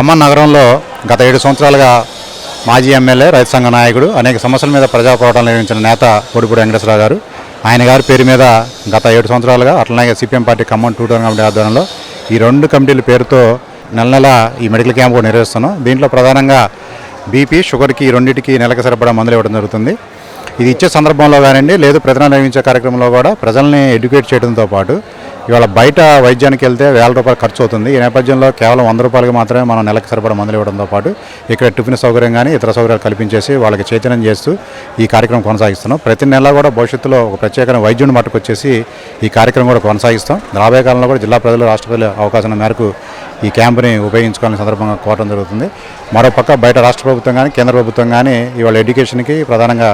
ఖమ్మం నగరంలో గత ఏడు సంవత్సరాలుగా మాజీ ఎమ్మెల్యే రైతు సంఘ నాయకుడు అనేక సమస్యల మీద ప్రజా పోరాటాలు నిర్వహించిన నేత పొడిపూడి వెంకటేశ్వరరావు గారు. ఆయన గారి పేరు మీద గత ఏడు సంవత్సరాలుగా అట్లనే CPM party Khammam two town committee ఆధ్వర్యంలో ఈ రెండు కమిటీల పేరుతో నెల నెల ఈ మెడికల్ క్యాంపు నిర్వహిస్తున్నాం. దీంట్లో ప్రధానంగా బీపీ షుగర్కి ఈ రెండింటికి నెలకు సరిపడా మందులు ఇవ్వడం జరుగుతుంది. ఇది ఇచ్చే సందర్భంలో కానివ్వండి లేదు ప్రజలను నిర్వహించే కార్యక్రమంలో కూడా ప్రజల్ని ఎడ్యుకేట్ చేయడంతో పాటు ఇవాళ బయట వైద్యానికి వెళ్తే వేల రూపాయలు ఖర్చు అవుతుంది. ఈ నేపథ్యంలో కేవలం వంద రూపాయలకి మాత్రమే మనం నెలకు సరిపడ మందులు ఇవ్వడంతో పాటు ఇక్కడ టిఫిన్ సౌకర్యం కానీ ఇతర సౌకర్యాలు కల్పించేసి వాళ్ళకి చైతన్యం చేస్తూ ఈ కార్యక్రమం కొనసాగిస్తున్నాం. ప్రతి నెల కూడా భవిష్యత్తులో ఒక ప్రత్యేకమైన వైద్యుని మట్టుకొచ్చేసి ఈ కార్యక్రమం కూడా కొనసాగిస్తాం. రాబోయే కాలంలో కూడా జిల్లా ప్రజలు రాష్ట్ర ప్రజల అవకాశం మేరకు ఈ క్యాంపుని ఉపయోగించుకోవాలని సందర్భంగా కోరడం జరుగుతుంది. మరోపక్క బయట రాష్ట్ర ప్రభుత్వం కానీ కేంద్ర ప్రభుత్వం కానీ ఇవాళ ఎడ్యుకేషన్కి ప్రధానంగా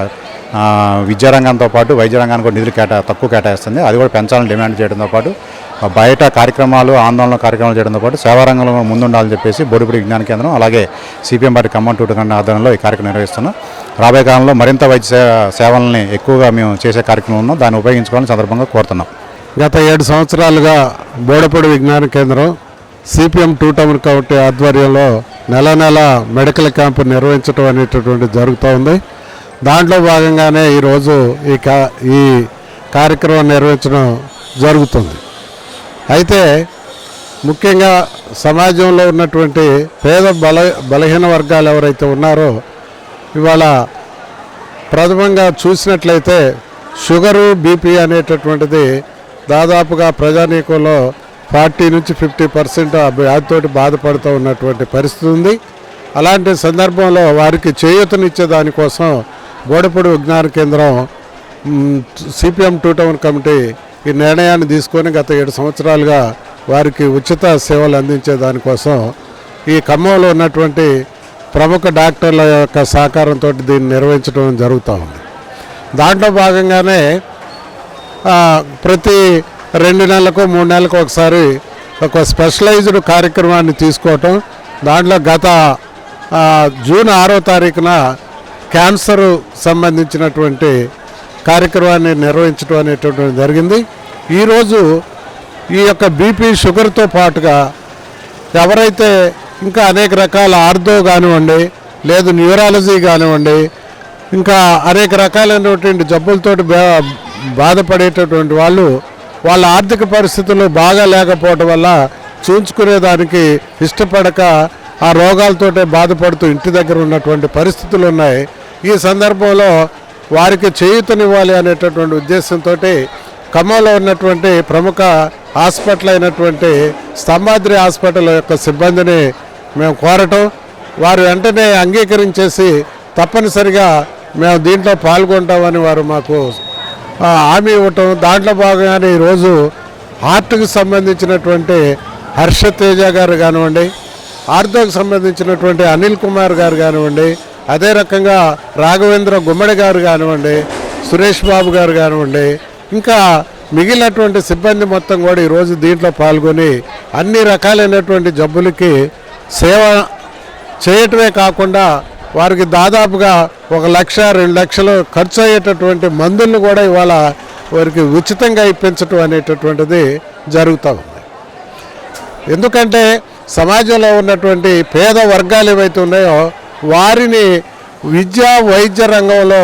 విద్యారంగంతో పాటు వైద్య రంగానికి కూడా నిధులు కేటా తక్కువ కేటాయిస్తుంది. అది కూడా పెంచాలని డిమాండ్ చేయడంతో పాటు బయట కార్యక్రమాలు ఆందోళన కార్యక్రమాలు చేయడంతో పాటు సేవా రంగంలో ముందుండాలని చెప్పేసి బోడిపూడి విజ్ఞాన కేంద్రం అలాగే సిపిఎం పార్టీ ఖమ్మం టూటు ఆధ్వర్యంలో ఈ కార్యక్రమం నిర్వహిస్తున్నాం. రాబోయే కాలంలో మరింత వైద్య సేవలని సేవల్ని ఎక్కువగా మేము చేసే కార్యక్రమం ఉన్నాం దాన్ని ఉపయోగించుకోవాలని సందర్భంగా కోరుతున్నాం. గత ఏడు సంవత్సరాలుగా బోడపూడి విజ్ఞాన కేంద్రం సిపిఎం టూ టౌన్ కమిటీ ఆధ్వర్యంలో నెల నెల మెడికల్ క్యాంపు నిర్వహించడం అనేటటువంటి జరుగుతూ ఉంది. దాంట్లో భాగంగానే ఈరోజు ఈ కా ఈ కార్యక్రమం నిర్వహించడం జరుగుతుంది. అయితే ముఖ్యంగా సమాజంలో ఉన్నటువంటి పేద బల బలహీన వర్గాలు ఎవరైతే ఉన్నారో ఇవాళ ప్రథమంగా చూసినట్లయితే షుగరు బీపీ అనేటటువంటిది దాదాపుగా ప్రజానీకంలో ఫార్టీ నుంచి ఫిఫ్టీ పర్సెంట్ ఆ వ్యాధితోటి బాధపడుతూ ఉన్నటువంటి పరిస్థితి ఉంది. అలాంటి సందర్భంలో వారికి చేయూతనిచ్చే దానికోసం గోడపూడి విజ్ఞాన కేంద్రం సిపిఎం టూ టౌన్ కమిటీ ఈ నిర్ణయాన్ని తీసుకొని గత ఏడు సంవత్సరాలుగా వారికి ఉచిత సేవలు అందించే దానికోసం ఈ ఖమ్మంలో ఉన్నటువంటి ప్రముఖ డాక్టర్ల యొక్క సహకారంతో దీన్ని నిర్వహించడం జరుగుతూ ఉంది. దాంట్లో భాగంగానే ప్రతి రెండు నెలలకు మూడు నెలలకు ఒకసారి ఒక స్పెషలైజ్డ్ కార్యక్రమాన్ని తీసుకోవటం. దాంట్లో గత జూన్ ఆరో తారీఖున క్యాన్సర్ సంబంధించినటువంటి కార్యక్రమాన్ని నిర్వహించడం అనేటటువంటి జరిగింది. ఈరోజు ఈ యొక్క బీపీ షుగర్తో పాటుగా ఎవరైతే ఇంకా అనేక రకాల ఆర్థో కానివ్వండి లేదు న్యూరాలజీ కానివ్వండి ఇంకా అనేక రకాలైనటువంటి జబ్బులతోటి బా- బాధపడేటటువంటి వాళ్ళు వాళ్ళ ఆర్థిక పరిస్థితులు బాగా లేకపోవటం వల్ల చూంచుకునేదానికి ఇష్టపడక ఆ రోగాలతోటే బాధపడుతూ ఇంటి దగ్గర ఉన్నటువంటి పరిస్థితులు ఉన్నాయి. ఈ సందర్భంలో వారికి చేయూతనివ్వాలి అనేటటువంటి ఉద్దేశంతో ఖమ్మంలో ఉన్నటువంటి ప్రముఖ హాస్పిటల్ అయినటువంటి స్తంభాద్రి హాస్పిటల్ యొక్క సిబ్బందిని మేము కోరటం వారు వెంటనే అంగీకరించేసి తప్పనిసరిగా మేము దీంట్లో పాల్గొంటామని వారు మాకు హామీ ఇవ్వటం దాంట్లో భాగంగానే ఈరోజు ఆర్ట్కు సంబంధించినటువంటి హర్ష తేజ గారు కానివ్వండి ఆర్థోకి సంబంధించినటువంటి అనిల్ కుమార్ గారు కానివ్వండి అదే రకంగా రాఘవేంద్ర గుమ్మడి గారు కానివ్వండి సురేష్ బాబు గారు కానివ్వండి ఇంకా మిగిలినటువంటి సిబ్బంది మొత్తం కూడా ఈరోజు దీంట్లో పాల్గొని అన్ని రకాలైనటువంటి జబ్బులకి సేవ చేయటమే కాకుండా వారికి దాదాపుగా ఒక లక్ష రెండు లక్షలు ఖర్చు అయ్యేటటువంటి మందులను కూడా ఇవాళ వారికి ఉచితంగా ఇప్పించటం అనేటటువంటిది జరుగుతూ ఉంది. ఎందుకంటే సమాజంలో ఉన్నటువంటి పేద వర్గాలు ఏవైతే ఉన్నాయో వారిని విద్యా వైద్య రంగంలో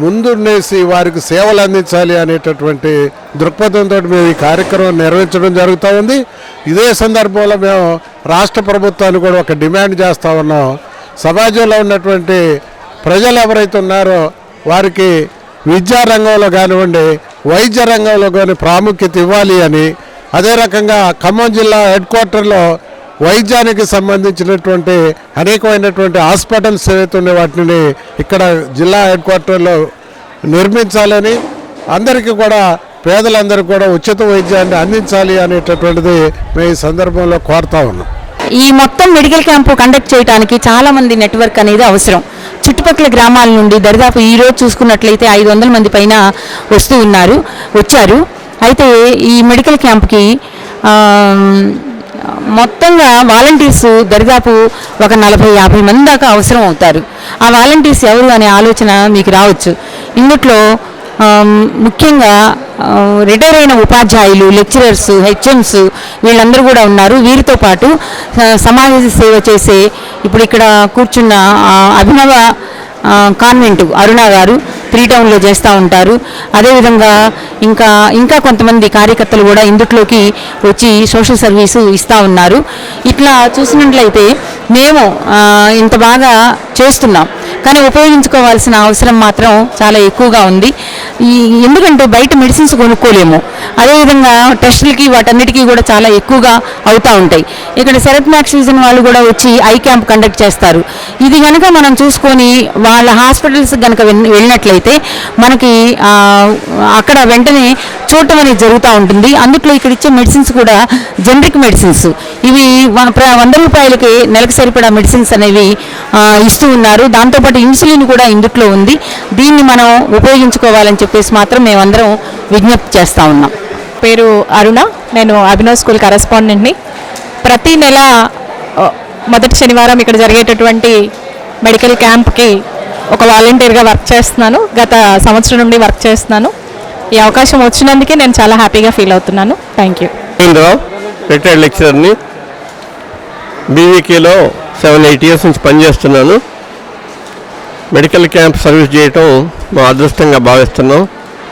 ముందుండేసి వారికి సేవలు అందించాలి అనేటటువంటి దృక్పథంతో మేము ఈ కార్యక్రమం నిర్వహించడం జరుగుతూ ఉంది. ఇదే సందర్భంలో మేము రాష్ట్ర ప్రభుత్వాన్ని కూడా ఒక డిమాండ్ చేస్తూ ఉన్నాం. సమాజంలో ఉన్నటువంటి ప్రజలు ఎవరైతే ఉన్నారో వారికి విద్యా రంగంలో కానివ్వండి వైద్య రంగంలో కానీ ప్రాముఖ్యత ఇవ్వాలి అని అదే రకంగా ఖమ్మం జిల్లా హెడ్ క్వార్టర్లో వైద్యానికి సంబంధించినటువంటి అనేకమైనటువంటి హాస్పిటల్స్ ఏవైతే ఉన్నాయి వాటిని ఇక్కడ జిల్లా హెడ్ క్వార్టర్లో నిర్మించాలని అందరికీ కూడా పేదలందరికీ కూడా ఉచిత వైద్యాన్ని అందించాలి అనేటటువంటిది మేము ఈ సందర్భంలో కోరుతా ఉన్నాం. ఈ మొత్తం మెడికల్ క్యాంపు కండక్ట్ చేయడానికి చాలామంది నెట్వర్క్ అనేది అవసరం. చుట్టుపక్కల గ్రామాల నుండి దరిదాపు ఈ రోజు చూసుకున్నట్లయితే ఐదు వందల మంది పైన వస్తూ ఉన్నారు వచ్చారు. అయితే ఈ మెడికల్ క్యాంప్కి మొత్తంగా వాలంటీర్స్ దరిదాపు ఒక నలభై యాభై మంది దాకా అవసరం అవుతారు. ఆ వాలంటీర్స్ ఎవరు అనే ఆలోచన మీకు రావచ్చు. ఇందుట్లో ముఖ్యంగా రిటైర్ అయిన ఉపాధ్యాయులు లెక్చరర్స్ హెచ్ఎంస్ వీళ్ళందరూ కూడా ఉన్నారు. వీరితో పాటు సమాజ సేవ చేసే ఇప్పుడు ఇక్కడ కూర్చున్న అభినవ కాన్వెంట్ అరుణ గారు త్రీ టౌన్లో చేస్తూ ఉంటారు. అదేవిధంగా ఇంకా ఇంకా కొంతమంది కార్యకర్తలు కూడా ఇందుట్లోకి వచ్చి సోషల్ సర్వీసు ఇస్తూ ఉన్నారు. ఇట్లా చూసినట్లయితే మేము ఇంత బాగా చేస్తున్నాం. కానీ ఉపయోగించుకోవాల్సిన అవసరం మాత్రం చాలా ఎక్కువగా ఉంది. ఈ ఎందుకంటే బయట మెడిసిన్స్ కొనుక్కోలేము. అదేవిధంగా టెస్టులకి వాటన్నిటికీ కూడా చాలా ఎక్కువగా అవుతూ ఉంటాయి. ఇక్కడ సెరప్ మ్యాక్సిజన్ వాళ్ళు కూడా వచ్చి ఐ క్యాంప్ కండక్ట్ చేస్తారు. ఇది కనుక మనం చూసుకొని వాళ్ళ హాస్పిటల్స్ కనుక వెళ్ళినట్లయితే మనకి అక్కడ వెంటనే చూడటం అనేది జరుగుతూ ఉంటుంది. అందుట్లో ఇక్కడ ఇచ్చే మెడిసిన్స్ కూడా జనరిక్ మెడిసిన్స్ ఇవి మన వంద రూపాయలకి నెలకు సరిపడా మెడిసిన్స్ అనేవి ఇస్తూ ఉన్నారు. దాంతోపాటు ఇన్సులిన్ కూడా ఇందుట్లో ఉంది. దీన్ని మనం ఉపయోగించుకోవాలని చెప్పేసి మాత్రం మేమందరం విజ్ఞప్తి చేస్తూ ఉన్నాం. పేరు అరుణ. నేను అభినవ్ స్కూల్ కరెస్పాండెంట్ని ప్రతి నెల మొదటి శనివారం ఇక్కడ జరిగేటటువంటి మెడికల్ క్యాంప్కి ఒక వాలంటీర్గా వర్క్ చేస్తున్నాను. గత సంవత్సరం నుండి వర్క్ చేస్తున్నాను. ఈ అవకాశం వచ్చినందుకే నేను చాలా హ్యాపీగా ఫీల్ అవుతున్నాను. Thank you. రిటైర్డ్ లెక్చరర్ని బీవీకేలో సెవెన్ ఎయిట్ ఇయర్స్ నుంచి పనిచేస్తున్నాను. మెడికల్ క్యాంప్ సర్వీస్ చేయటం మా అదృష్టంగా భావిస్తున్నాం.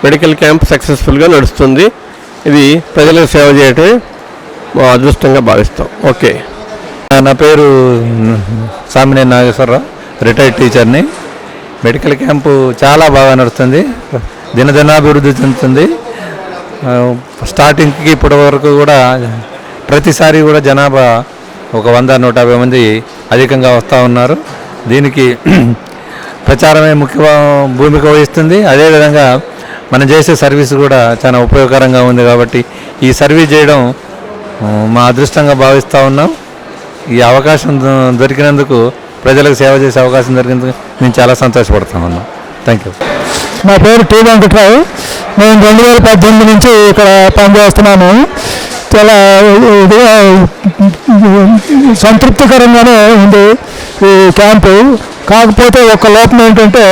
మెడికల్ క్యాంప్ సక్సెస్ఫుల్గా నడుస్తుంది. ఇది ప్రజలకు సేవ చేయటమే మా అదృష్టంగా భావిస్తాం. ఓకే. నా పేరు సామినేని నాగేశ్వరరావు రిటైర్డ్ టీచర్ని. మెడికల్ క్యాంపు చాలా బాగా నడుస్తుంది. దినదినాభివృద్ధి చెందుతుంది. స్టార్టింగ్కి ఇప్పటి వరకు కూడా ప్రతిసారి కూడా జనాభా ఒక వంద నూట యాభై మంది అధికంగా వస్తూ ఉన్నారు. దీనికి ప్రచారమే ముఖ్య భూమిక వహిస్తుంది. అదేవిధంగా మనం చేసే సర్వీస్ కూడా చాలా ఉపయోగకరంగా ఉంది కాబట్టి ఈ సర్వీస్ చేయడం మా అదృష్టంగా భావిస్తూ ఉన్నాం. ఈ అవకాశం దొరికినందుకు ప్రజలకు సేవ చేసే అవకాశం దొరికినందుకు నేను చాలా సంతోషపడుతూ ఉన్నాం. Thank you. నా పేరు టీ వెంకట్రావు. నేను రెండు వేల పద్దెనిమిది నుంచి ఇక్కడ పనిచేస్తున్నాను. చాలా ఇదిగా సంతృప్తికరంగానే ఉంది ఈ క్యాంపు. కాకపోతే ఒక లోపం ఏంటంటే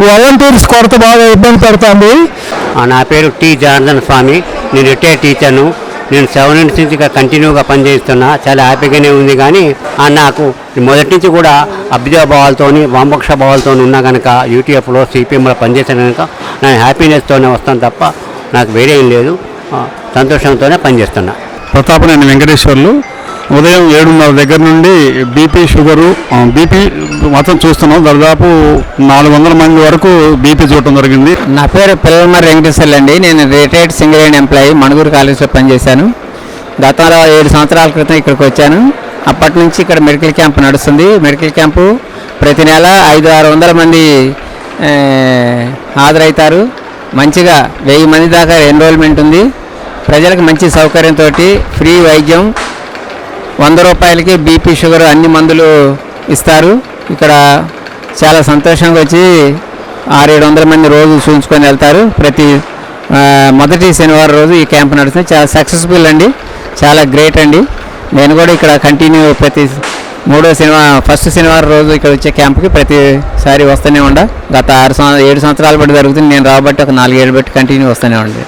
వాలంటీర్స్ కొరత బాగా ఇబ్బంది పెడుతుంది. ఆ, నా పేరు టి జనార్దన్ స్వామి. నేను రిటైర్ టీచర్ను. నేను సెవెన్ ఇయర్స్ నుంచి కంటిన్యూగా పనిచేస్తున్నా. చాలా హ్యాపీగానే ఉంది కానీ ఆ, నాకు మొదటి నుంచి కూడా అభ్యుదయ భావాలతోని వామపక్ష భావాలతో ఉన్నా కనుక యూటీఎఫ్లో సిపిఎంలో పనిచేసాను కనుక నేను హ్యాపీనెస్తోనే వస్తాను తప్ప నాకు వేరే ఏం లేదు. ఆ, సంతోషంతోనే పనిచేస్తున్నా. ప్రతాపనేని వెంకటేశ్వర్లు ఉదయం ఏడున్నర దగ్గర నుండి బీపీ షుగరు బీపీ మొత్తం చూస్తున్నాం. దాదాపు నాలుగు వందల మంది వరకు బీపీ చూడటం జరిగింది. నా పేరు పిల్లమర్రి వెంకటేశ్వర్లు అండి. నేను retired single hand employee Manuguru కాలేజీలో పనిచేశాను. గతంలో ఏడు సంవత్సరాల క్రితం ఇక్కడికి వచ్చాను. అప్పటి నుంచి ఇక్కడ మెడికల్ క్యాంప్ నడుస్తుంది. మెడికల్ క్యాంపు ప్రతి నెల ఐదు ఆరు వందల మంది హాజరవుతారు. మంచిగా వెయ్యి మంది దాకా ఎన్రోల్మెంట్ ఉంది. ప్రజలకు మంచి సౌకర్యంతో ఫ్రీ వైద్యం వంద రూపాయలకి బీపీ షుగర్ అన్ని మందులు ఇస్తారు. ఇక్కడ చాలా సంతోషంగా వచ్చి ఆరేడు వందల మంది రోజు చూపించుకొని వెళ్తారు. ప్రతి మొదటి శనివారం రోజు ఈ క్యాంప్ నడుస్తుంది. చాలా సక్సెస్ఫుల్ అండి. చాలా గ్రేట్ అండి. నేను కూడా ఇక్కడ కంటిన్యూ ప్రతి మూడో శనివారం ఫస్ట్ శనివారం రోజు ఇక్కడ వచ్చే క్యాంప్కి ప్రతిసారి వస్తూనే ఉండ. గత ఆరు సంవత్సరాలు ఏడు సంవత్సరాలు బట్టి జరుగుతుంది. నేను రాబట్టి ఒక నాలుగేళ్ళు బట్టి కంటిన్యూ వస్తూనే ఉండే.